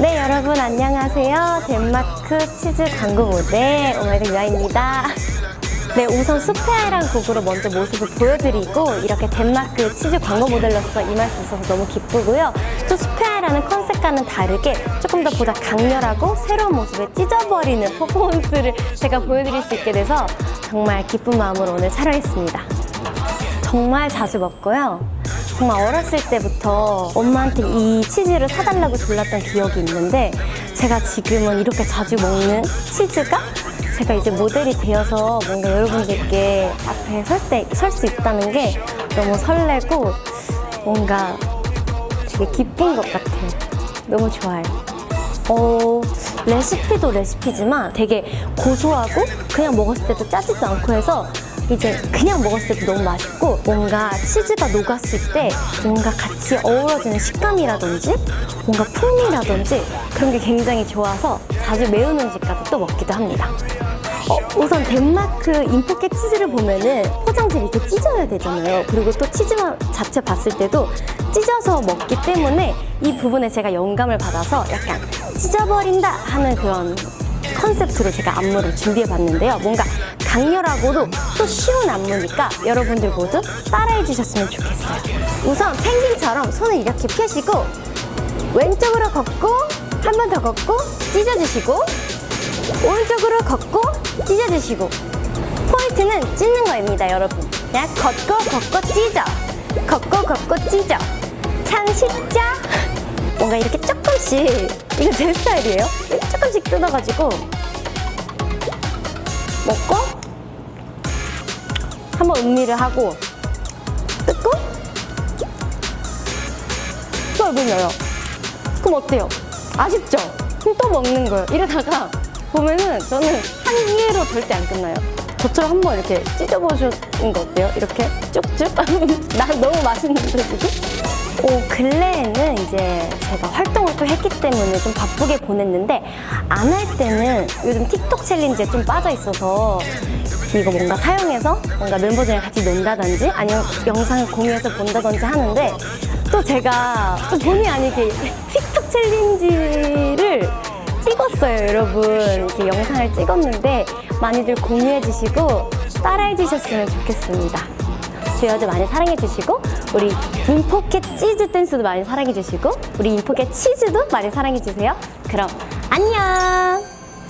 네, 여러분 안녕하세요. 덴마크 치즈 광고 모델 오마이걸 유아입니다. 네, 우선 수페아라는 곡으로 먼저 모습을 보여드리고 이렇게 덴마크 치즈 광고 모델로서 임할 수 있어서 너무 기쁘고요. 또 수페아라는 컨셉과는 다르게 조금 더 보다 강렬하고 새로운 모습에 찢어버리는 퍼포먼스를 제가 보여드릴 수 있게 돼서 정말 기쁜 마음으로 오늘 촬영했습니다. 정말 자주 먹고요. 정말 어렸을 때부터 엄마한테 이 치즈를 사달라고 졸랐던 기억이 있는데 제가 지금은 이렇게 자주 먹는 치즈가 제가 이제 모델이 되어서 뭔가 여러분들께 앞에 설 때 설 수 있다는 게 너무 설레고 뭔가 되게 기쁜 것 같아요. 너무 좋아요. 어, 레시피도 레시피지만 되게 고소하고 그냥 먹었을 때도 짜지도 않고 해서 이제 그냥 먹었을 때도 너무 맛있고 뭔가 치즈가 녹았을 때 뭔가 같이 어우러지는 식감이라든지 뭔가 풍미라든지 그런 게 굉장히 좋아서 자주 매운 음식까지 또 먹기도 합니다. 어, 우선 덴마크 인포켓 치즈를 보면은 포장지를 이렇게 찢어야 되잖아요. 그리고 또 치즈 자체 봤을 때도 찢어서 먹기 때문에 이 부분에 제가 영감을 받아서 약간 찢어버린다 하는 그런 컨셉트로 제가 안무를 준비해 봤는데요. 뭔가 강렬하고도 또 쉬운 안무니까 여러분들 모두 따라해 주셨으면 좋겠어요. 우선 펭귄처럼 손을 이렇게 펴시고 왼쪽으로 걷고 한 번 더 걷고 찢어주시고 오른쪽으로 걷고 찢어주시고 포인트는 찢는 거입니다 여러분 그냥 걷고 걷고 찢어 걷고 걷고 찢어 참 쉽죠? 뭔가 이렇게 조금씩 이거 제 스타일이에요 조금씩 뜯어가지고 먹고 한번 음미를 하고 뜯고 또 얼굴려요 그럼 어때요? 아쉽죠? 그럼 또 먹는 거예요. 이러다가 보면은 저는 한 개로 절대 안 끝나요. 저처럼 한번 이렇게 찢어보시는 거 어때요? 이렇게 쭉쭉? 나 너무 맛있는데 지금? 오, 근래에는 이제 제가 활동을 또 했기 때문에 좀 바쁘게 보냈는데 안 할 때는 요즘 틱톡 챌린지에 좀 빠져 있어서 이거 뭔가 사용해서 뭔가 멤버들이랑 같이 논다든지 아니면 영상을 공유해서 본다든지 하는데 또 제가 또 본의 아니게 틱톡 챌린지를 찍었어요, 여러분. 이렇게 영상을 찍었는데 많이들 공유해 주시고 따라해 주셨으면 좋겠습니다. 여자 많이 사랑해 주시고 우리 인포켓 치즈 댄스도 많이 사랑해 주시고 우리 인포켓 치즈도 많이 사랑해 주세요. 그럼 안녕.